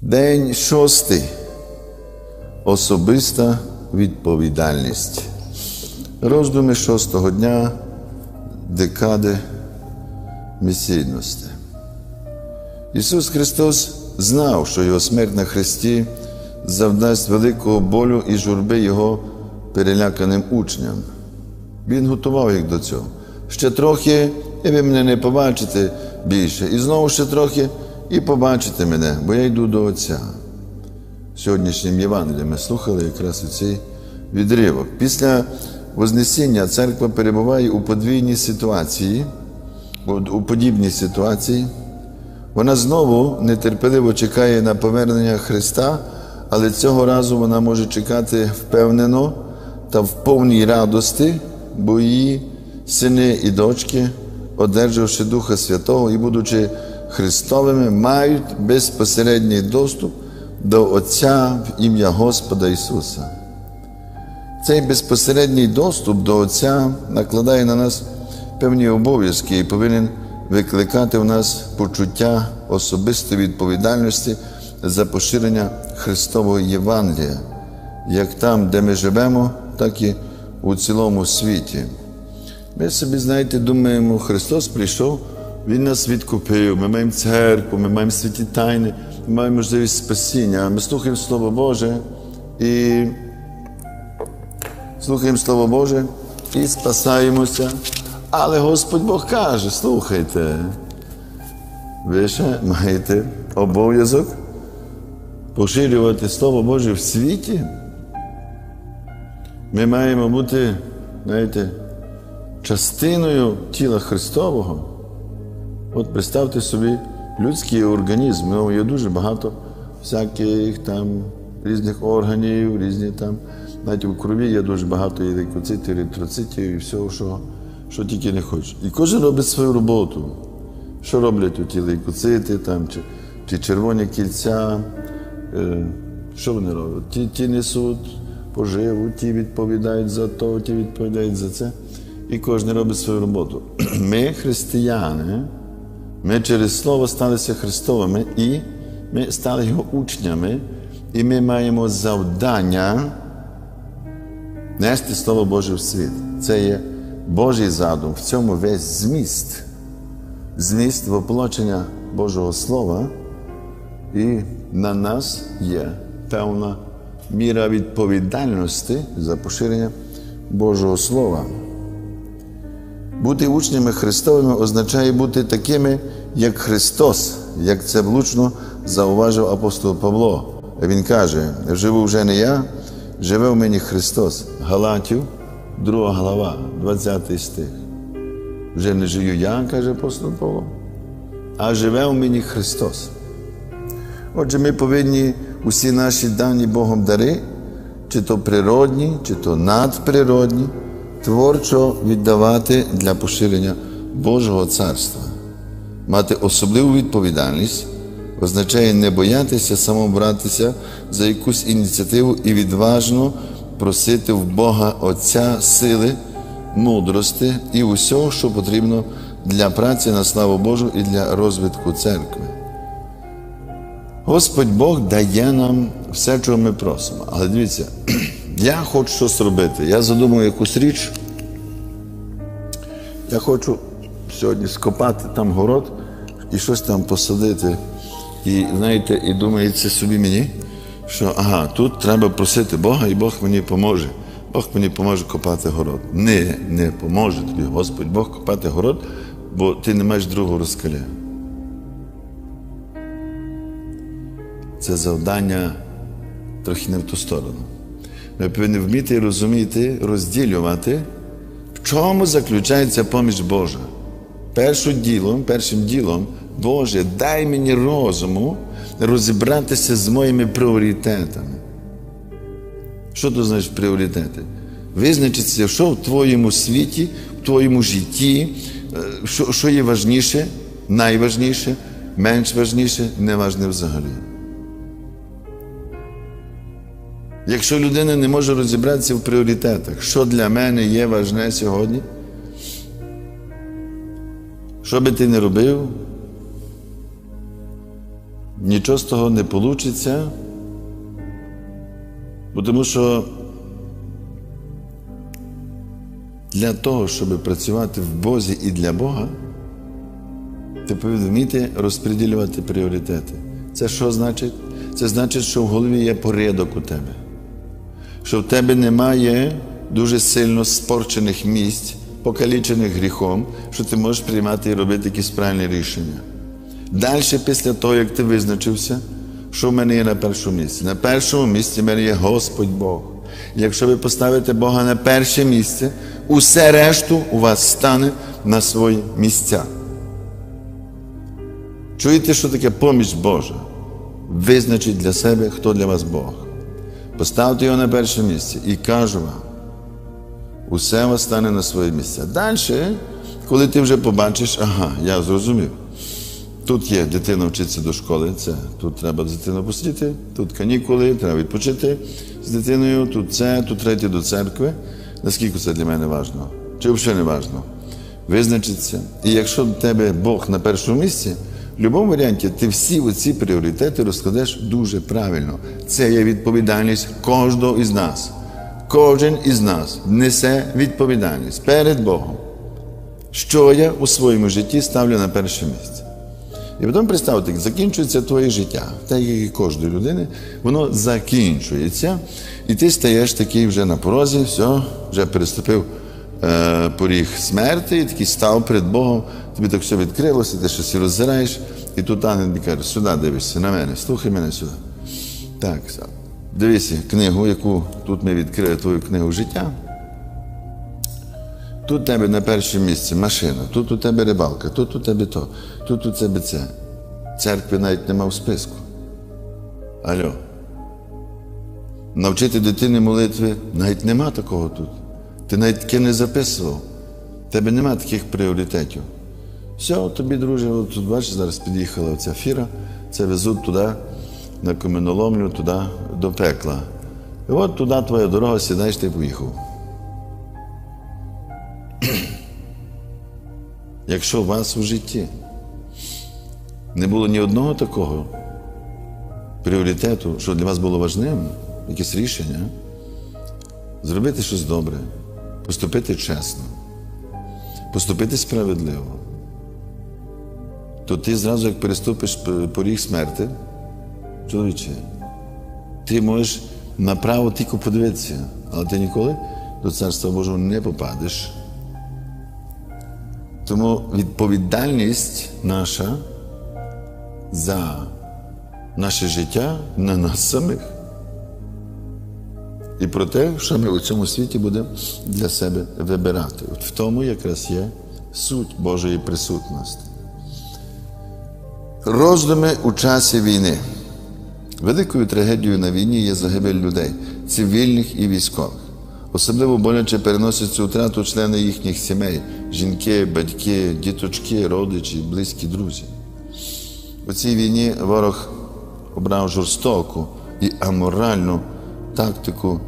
День шостий. Особиста відповідальність. Роздуми шостого дня декади місійності. Ісус Христос знав, що Його смерть на Христі завдасть великого болю і журби Його переляканим учням. Він готував їх до цього. Ще трохи, і ви мене не побачите більше. І знову ще трохи, і побачите мене, бо я йду до Отця. Сьогоднішнім Євангелієм ми слухали якраз у цей відривок. Після Вознесіння церква перебуває у подвійній ситуації, у подібній ситуації. Вона знову нетерпеливо чекає на повернення Христа, але цього разу вона може чекати впевнено та в повній радості, бо її сини і дочки, одержавши Духа Святого і будучи Христовими, мають безпосередній доступ до Отця в ім'я Господа Ісуса. Цей безпосередній доступ до Отця накладає на нас певні обов'язки і повинен викликати в нас почуття особистої відповідальності за поширення Христового Євангелія, як там, де ми живемо, так і у цілому світі. Ми собі, знаєте, думаємо, Христос прийшов, Він нас відкупив, ми маємо церкву, ми маємо святі тайни, ми маємо можливість спасіння, ми слухаємо Слово Боже і слухаємо Слово Боже і спасаємося. Але Господь Бог каже, слухайте, ви ще маєте обов'язок поширювати Слово Боже в світі. Ми маємо бути, знаєте, частиною тіла Христового. От представте собі людський організм. Ну, є дуже багато всяких там різних органів, різні там, навіть у крові є дуже багато лейкоцитів, еритроцитів і всього, що, що тільки не хочеш. І кожен робить свою роботу. Що роблять ті лейкоцити, там, чи, чи червоні кільця, е, що вони роблять? Ті, ті несуть поживу, ті відповідають за то, ті відповідають за це. І кожен робить свою роботу. Ми, християни, ми через Слово сталися Христовими, і ми стали Його учнями, і ми маємо завдання нести Слово Боже в світ. Це є Божий задум, в цьому весь зміст, зміст воплочення Божого Слова, і на нас є певна міра відповідальності за поширення Божого Слова. Бути учнями Христовими означає бути такими, як Христос, як це влучно зауважив апостол Павло. Він каже: живу вже не я, живе в мені Христос. Галатів, 2 глава, 20 стих. Вже не живу я, каже апостол Павло, а живе в мені Христос. Отже, ми повинні усі наші дані Богом дари, чи то природні, чи то надприродні, творчо віддавати для поширення Божого царства. Мати особливу відповідальність означає не боятися самобратися за якусь ініціативу і відважно просити в Бога Отця сили, мудрости і усього, що потрібно для праці на славу Божу і для розвитку церкви. Господь Бог дає нам все, чого ми просимо. Але дивіться, я хочу щось робити. Я задумую якусь річ. Я хочу сьогодні скопати там город і щось там посадити. І знаєте, і думається собі мені, що ага, тут треба просити Бога, і Бог мені поможе. Бог мені поможе копати город. Не, не поможе тобі, Господь Бог копати город, бо ти не маєш другого розкаля. Це завдання трохи не в ту сторону. Ми повинні вміти розуміти, розділювати, в чому заключається поміч Божа. Першим ділом, першим ділом, Боже, дай мені розуму розібратися з моїми пріоритетами. Що тут значить пріоритети? Визначитися, що в твоєму світі, в твоєму житті, що що є важніше, найважніше, менш важніше, неважне взагалі. Якщо людина не може розібратися в пріоритетах, що для мене є важне сьогодні, що би ти не робив, нічого з того не вийде, тому що для того, щоб працювати в Бозі і для Бога, ти повинен вміти розподілювати пріоритети. Це що значить? Це значить, що в голові є порядок у тебе, що в тебе немає дуже сильно спорчених місць, покалічених гріхом, що ти можеш приймати і робити якісь правильні рішення. Далі, після того, як ти визначився, що в мене є на першому місці? На першому місці в мене є Господь Бог. Якщо ви поставите Бога на перше місце, усе решту у вас стане на свої місця. Чуєте, що таке поміч Божа? Визначіть для себе, хто для вас Бог. Поставте його на перше місце і кажу вам, усе вас стане на свої місця. Далі, коли ти вже побачиш, ага, я зрозумів. Тут є дитина вчиться до школи, це тут треба дитину посидіти, тут канікули, треба відпочити з дитиною, тут це, тут треба до церкви. Наскільки це для мене важливо? Чи взагалі не важливо? Визначиться. І якщо в тебе Бог на першому місці, в будь-якому варіанті ти всі оці пріоритети розкладеш дуже правильно. Це є відповідальність кожного із нас. Кожен із нас несе відповідальність перед Богом. Що я у своєму житті ставлю на перше місце. І потім представте, закінчується твоє життя, так як і кожної людини, воно закінчується, і ти стаєш такий вже на порозі, все, вже переступив поріг смерті, і такий став перед Богом, тобі так все відкрилося, ти щось роззираєш, і тут ангел каже, сюди дивишся на мене, слухай мене сюди. Так, дивися книгу, яку тут ми відкрили твою книгу життя. Тут у тебе на першому місці машина, тут у тебе рибалка, тут у тебе то, тут у тебе це. Церкви навіть нема в списку. Алло. Навчити дитини молитви навіть нема такого тут. Ти навіть таке не записував. У тебе нема таких пріоритетів. Все, тобі, друже, от тут бачиш, зараз під'їхала ця фіра, це везуть туди, на каменоломлю, туди до пекла. І от туди твоя дорога, сідаєш, ти поїхав. Якщо у вас у житті не було ні одного такого пріоритету, що для вас було важливим, якесь рішення, зробити щось добре, поступити чесно, поступити справедливо, то ти зразу, як переступиш поріг смерти, чоловіче, ти можеш направо тільки подивитися, але ти ніколи до царства Божого не попадеш. Тому відповідальність наша за наше життя на нас самих. І про те, що ми у цьому світі будемо для себе вибирати. От в тому якраз є суть Божої присутності. Роздуми у часі війни. Великою трагедією на війні є загибель людей, цивільних і військових. Особливо боляче переносять цю втрату члени їхніх сімей, жінки, батьки, діточки, родичі, близькі друзі. У цій війні ворог обрав жорстоку і аморальну тактику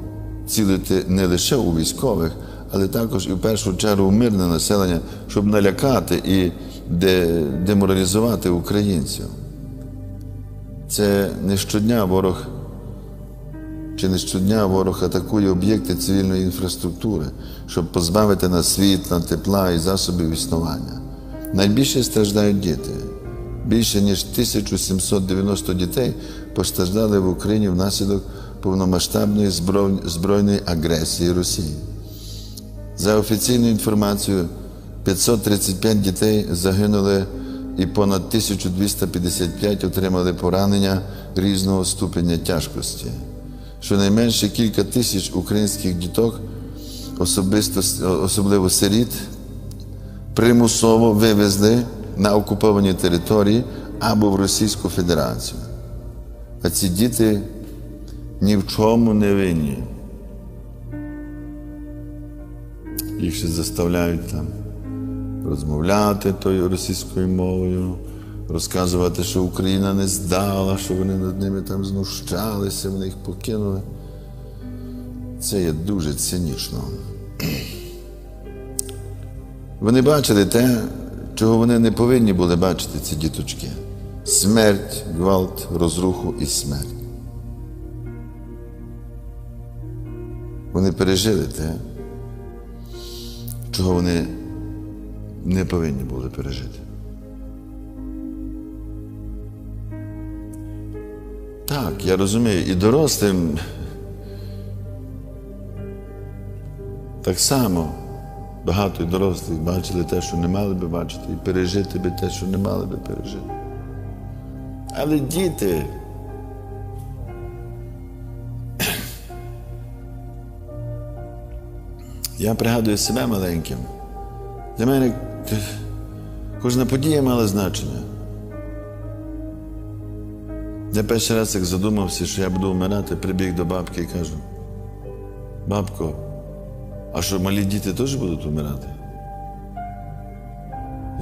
цілити не лише у військових, але також і в першу чергу мирне населення, щоб налякати і деморалізувати українців. Це не щодня ворог. Чи не щодня ворог атакує об'єкти цивільної інфраструктури, щоб позбавити нас світла, тепла і засобів існування. Найбільше страждають діти. Більше ніж 1790 дітей постраждали в Україні внаслідок повномасштабної збройної агресії Росії. За офіційною інформацією, 535 дітей загинули і понад 1255 отримали поранення різного ступеня тяжкості. Щонайменше кілька тисяч українських діток, особисто, особливо сиріт, примусово вивезли на окуповані території або в Російську Федерацію. А ці діти ні в чому не винні. Їх ще заставляють там розмовляти тою російською мовою розказувати, що Україна не здала, що вони над ними там знущалися, вони їх покинули. Це є дуже цинічно. Вони бачили те, чого вони не повинні були бачити, ці діточки. смерть, гвалт, розруху і смерть. Вони пережили те, чого вони не повинні були пережити. Так, я розумію, і дорослим так само багато дорослих бачили те, що не мали би бачити, і пережити би те, що не мали би пережити. Але діти. Я пригадую себе маленьким. Для мене кожна подія мала значення. Я перший раз як задумався, що я буду вмирати, прибіг до бабки і кажу: бабко, а що малі діти теж будуть вмирати?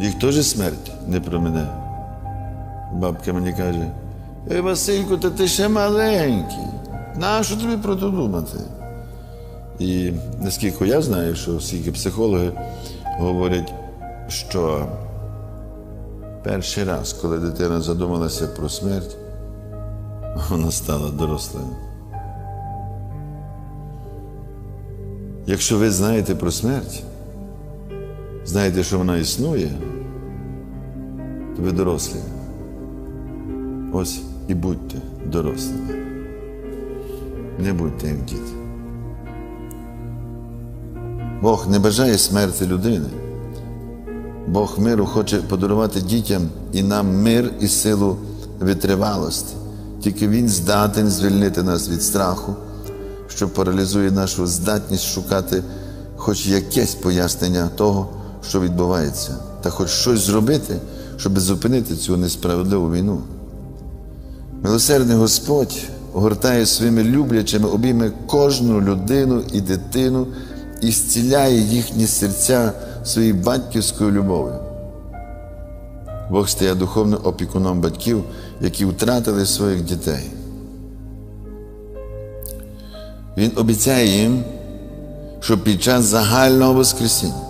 Їх теж смерть не про мене. Бабка мені каже, Ей, Васильку, та ти ще маленький. Нащо тобі про це думати? І наскільки я знаю, що скільки психологи говорять, що перший раз, коли дитина задумалася про смерть, вона стала дорослою. Якщо ви знаєте про смерть, знаєте, що вона існує, то ви дорослі. Ось і будьте дорослими. Не будьте як діти. Бог не бажає смерті людини. Бог миру хоче подарувати дітям і нам мир і силу витривалості. Тільки Він здатен звільнити нас від страху, що паралізує нашу здатність шукати хоч якесь пояснення того, що відбувається, та хоч щось зробити, щоб зупинити цю несправедливу війну. Милосердний Господь огортає своїми люблячими обійми кожну людину і дитину і зціляє їхні серця своєю батьківською любов'ю. Бог стає духовним опікуном батьків, які втратили своїх дітей. Він обіцяє їм, що під час загального Воскресіння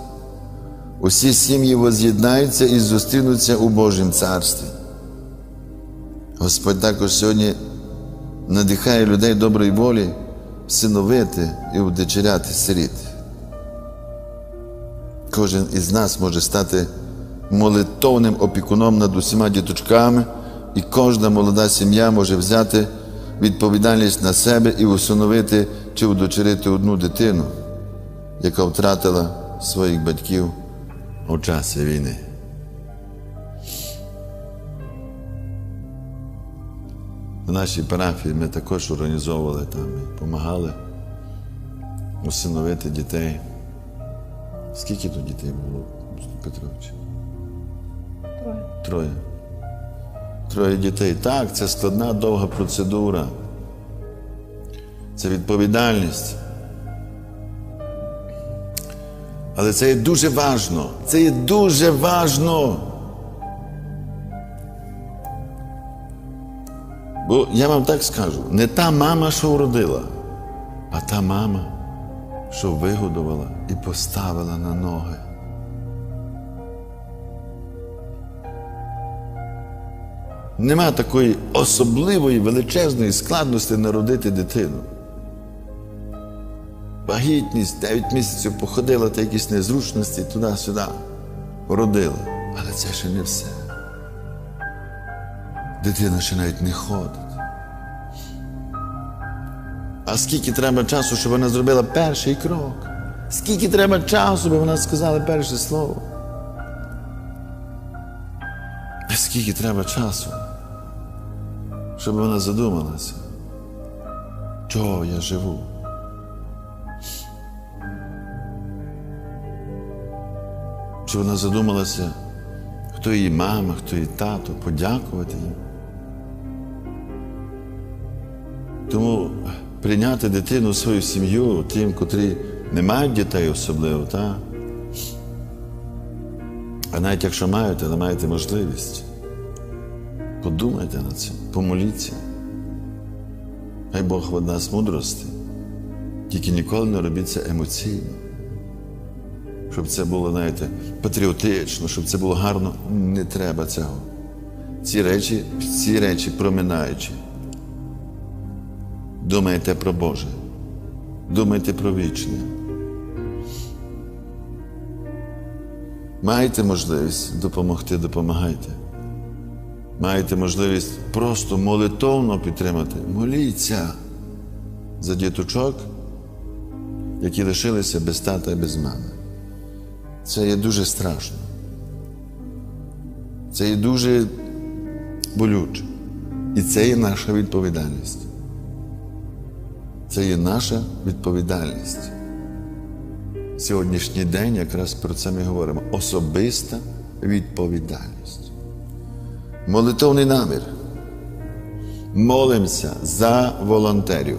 усі сім'ї воз'єднаються і зустрінуться у Божому царстві. Господь також сьогодні надихає людей доброї волі синовити і удочеряти сиріт. Кожен із нас може стати молитовним опікуном над усіма діточками, і кожна молода сім'я може взяти відповідальність на себе і усиновити чи удочерити одну дитину, яка втратила своїх батьків у часі війни. В нашій парафії ми також організовували там і допомагали усиновити дітей. Скільки тут дітей було, Петрович? Троє. Троє. Троє дітей. Так, це складна довга процедура. Це відповідальність. Але це є дуже важно. Це є дуже важно. Бо я вам так скажу, не та мама, що вродила, а та мама, що вигодувала і поставила на ноги. Нема такої особливої величезної складності народити дитину. Вагітність 9 місяців походила та якісь незручності туди-сюди. Родила. Але це ще не все. Дитина ще навіть не ходить. А скільки треба часу, щоб вона зробила перший крок? Скільки треба часу, щоб вона сказала перше слово? А скільки треба часу, щоб вона задумалася, чого я живу? Чи вона задумалася, хто її мама, хто її тато, подякувати їм? Тому прийняти дитину в свою сім'ю, тим, котрі не мають дітей особливо, та? а навіть якщо мають, але маєте можливість, подумайте над цим, помоліться. Хай Бог в нас мудрості, тільки ніколи не робіть це емоційно. Щоб це було, знаєте, патріотично, щоб це було гарно, не треба цього. ці речі, ці речі проминаючи. Думайте про Боже, думайте про вічне. Маєте можливість допомогти, допомагайте. Маєте можливість просто молитовно підтримати. Моліться за діточок, які лишилися без тата і без мами. Це є дуже страшно. Це є дуже болюче. І це є наша відповідальність. Це є наша відповідальність. Сьогоднішній день якраз про це ми говоримо. Особиста відповідальність. Молитовний намір. Молимося за волонтерів,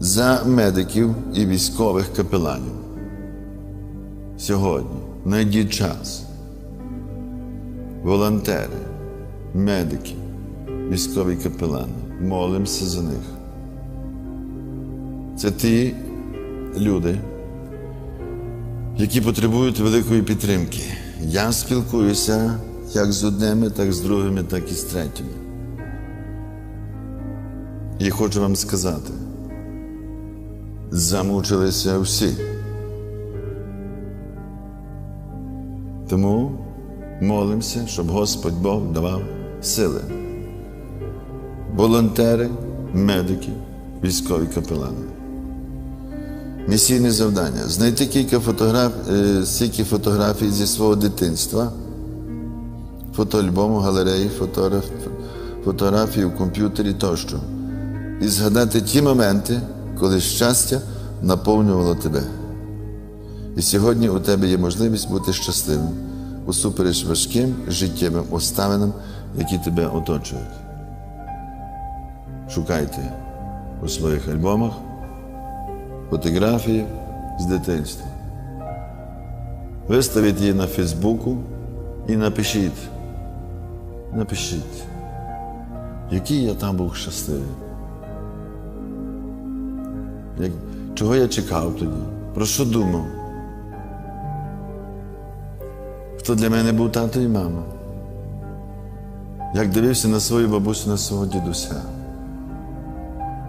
за медиків і військових капеланів. Сьогодні знайдіть час. Волонтери, медики, військові капелани. Молимося за них. Це ті люди, які потребують великої підтримки. Я спілкуюся як з одними, так з другими, так і з третіми. І хочу вам сказати, замучилися всі. Тому молимося, щоб Господь Бог давав сили. Волонтери, медики, військові капелани. Місійне завдання знайти кілька фотограф... е, фотографій зі свого дитинства, фотоальбому, галереї, фотограф... фотографії в комп'ютері тощо. І згадати ті моменти, коли щастя наповнювало тебе. І сьогодні у тебе є можливість бути щасливим усупереч важким життєвим обставинам, які тебе оточують. Шукайте у своїх альбомах фотографії з дитинства. Виставіть її на Фейсбуку і напишіть. Напишіть, який я там був щасливий. Як, чого я чекав тоді? Про що думав? Хто для мене був тато і мама? Як дивився на свою бабусю, на свого дідуся?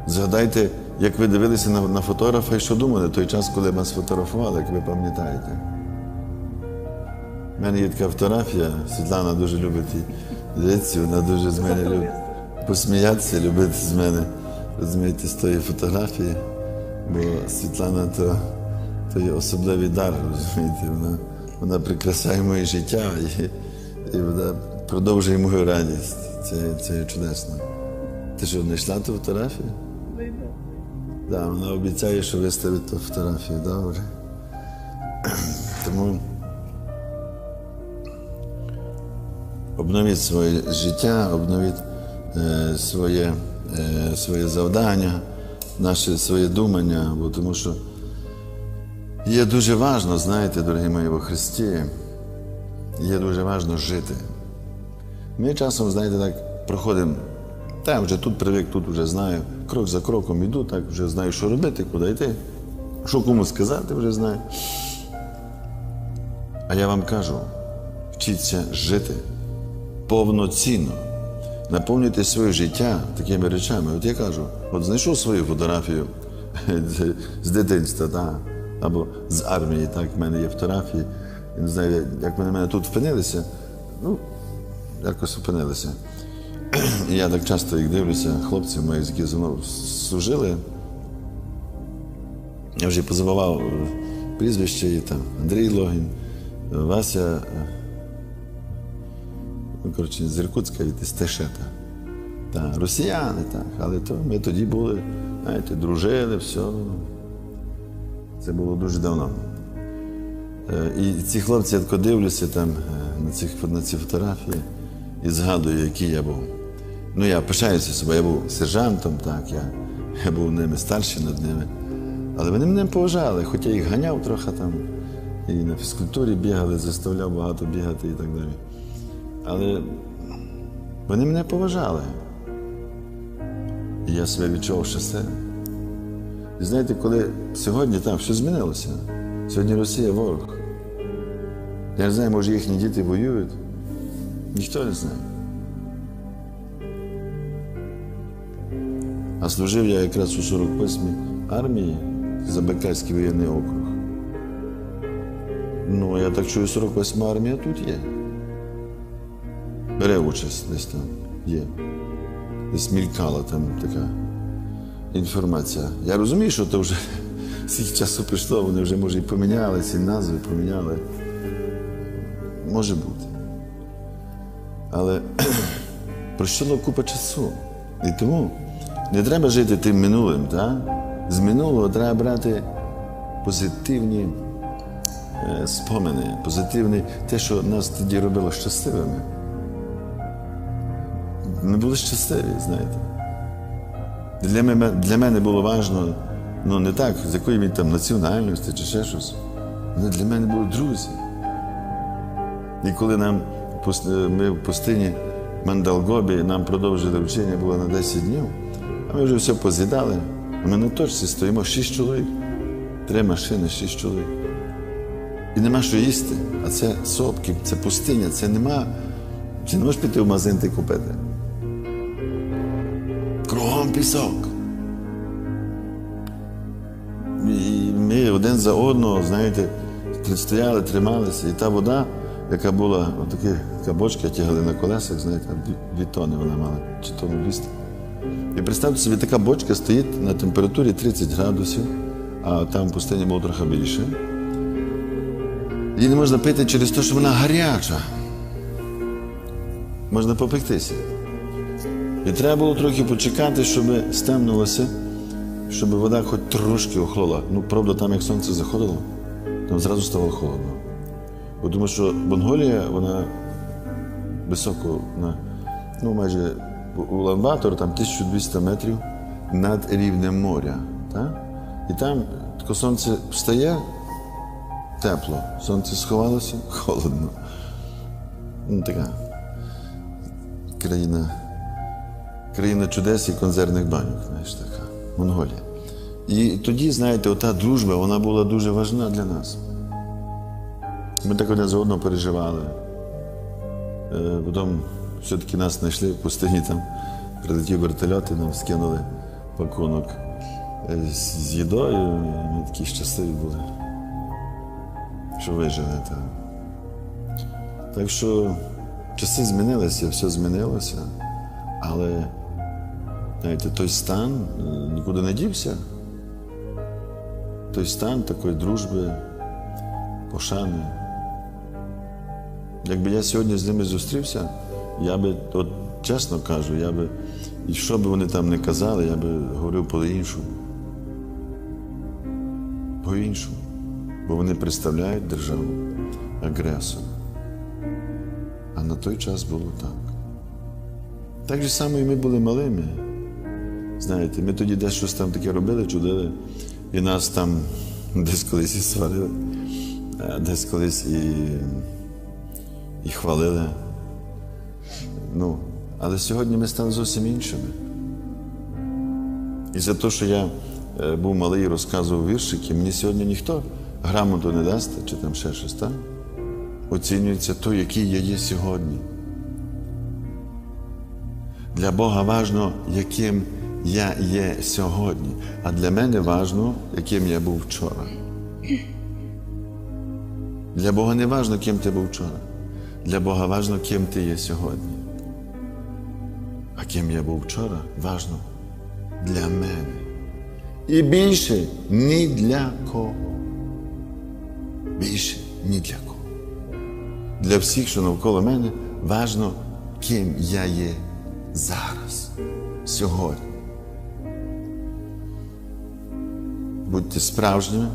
Згадайте, як ви дивилися на, на фотографа і що думали той час, коли вас фотографували, як ви пам'ятаєте. У мене є така фотографія, Світлана дуже любить її дивитися, вона дуже з мене любить посміятися, любить з мене, розумієте, з тої фотографії. Бо Світлана то, то є особливий дар, розумієте, вона, вона прикрасає моє життя і, і вона продовжує мою радість. Це, це чудесно. Ти що, знайшла ту фотографію? Да, вона обіцяє, що виставить фотографію, добре. Тому обновіть своє життя, обновіть е, своє, е, своє завдання, наше своє думання, бо тому що є дуже важно, знаєте, дорогі мої во Христі, є дуже важно жити. Ми часом, знаєте, так проходимо, та вже тут привик, тут вже знаю, крок за кроком іду, так вже знаю, що робити, куди йти, що кому сказати, вже знаю. А я вам кажу, вчіться жити повноцінно. Наповнюйте своє життя такими речами. От я кажу, от знайшов свою фотографію з- дитинства, та, або з армії, так, в мене є фотографії. Не знаю, як вони мене тут впинилися, ну, якось опинилися. Я так часто їх дивлюся, хлопців моїх, які зі служили. Я вже позабував е, прізвище і там Андрій Логін, Вася, е, ну, коротше, з Іркутська від із Тешета. Так, росіяни, так, але то ми тоді були, знаєте, дружили, все. Це було дуже давно. Е, І ці хлопці, я дивлюся там на ці, на ці фотографії і згадую, який я був. Ну, я пишаюся собою, я був сержантом, так, я, я був ними старший над ними. Але вони мене поважали, хоча я їх ганяв трохи там, і на фізкультурі бігали, заставляв багато бігати і так далі. Але вони мене поважали. І я себе відчував щасливим. І знаєте, коли сьогодні там все змінилося. Сьогодні Росія ворог. Я не знаю, може їхні діти воюють. Ніхто не знає. А служив я якраз у 48-й армії Забайкальський воєнний округ. Ну, я так чую, 48-ма армія тут є. Бере участь десь там є. Десь мількала там така інформація. Я розумію, що то вже скільки часу прийшло, вони вже може і помінялися, і назви поміняли. Може бути. Але пройшло купа часу. І тому не треба жити тим минулим. Так? З минулого треба брати позитивні е, спомини, позитивні, те, що нас тоді робило щасливими. Ми були щасливі, знаєте. Для мене, для мене було важливо, ну не так, з якої там національності чи ще щось. Але для мене були друзі. І коли нам ми в пустині Мандалгобі, нам продовжили вчення було на 10 днів, а ми вже все поз'їдали. Ми на точці стоїмо 6 чоловік, три машини, 6 чоловік. І нема що їсти. А це сопки, це пустиня, це нема. Чи не можеш піти в магазин ти купити? Кругом пісок. І ми один за одного, знаєте, стояли, трималися, і та вода, яка була, отакі така бочка тягали на колесах, знаєте, дві, тони вона мала, чи тонну 200. І представте собі, така бочка стоїть на температурі 30 градусів, а там в пустині було трохи більше. Її не можна пити через те, що вона гаряча. Можна попектися. І треба було трохи почекати, щоб стемнулося, щоб вода хоч трошки охолола. Ну, правда, там як сонце заходило, там зразу стало холодно. Бо тому що Монголія, вона високо, на, ну майже Улан-Батор, там 1200 метрів над рівнем моря. Так? І там сонце встає тепло, сонце сховалося, холодно. Ну, така країна країна чудес і консервних баньок, знаєш, така, Монголія. І тоді, знаєте, ота дружба, вона була дуже важна для нас. Ми так одне за одного переживали. Е, Потім все-таки нас знайшли в пустині, там прилетів вертольот і нам скинули пакунок е, з їдою. Ми такі щасливі були, що вижили там. Так що часи змінилися, все змінилося, але знаєте, той стан е, нікуди не дівся. Той стан такої дружби, пошани. Якби я сьогодні з ними зустрівся, я би, от чесно кажу, я би, і що би вони там не казали, я би говорив по-іншому. По-іншому. Бо вони представляють державу агресора. А на той час було так. Так же само і ми були малими. Знаєте, ми тоді десь щось там таке робили, чудили, і нас там десь колись і сварили, десь колись і, і хвалили. Ну, але сьогодні ми стали зовсім іншими. І за те, що я е, був малий і розказував віршики, мені сьогодні ніхто грамоту не дасть чи там ще щось, так? Оцінюється той, який я є сьогодні. Для Бога важно, яким я є сьогодні, а для мене важно, яким я був вчора. Для Бога не важно, ким ти був вчора. Для Бога важно, ким ти є сьогодні. А ким я був вчора, важно для мене. І більше ні для кого. Більше ні для кого. Для всіх, що навколо мене, важно, ким я є зараз, сьогодні. Будьте справжніми,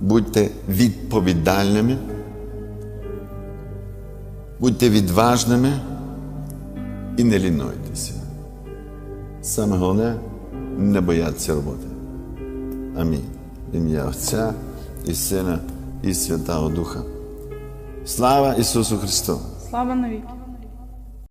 будьте відповідальними, будьте відважними і не лінуйтеся. Саме головне не боятися роботи. Амінь. Ім'я Отця і Сина і Святого Духа. Слава Ісусу Христу! Слава навіки.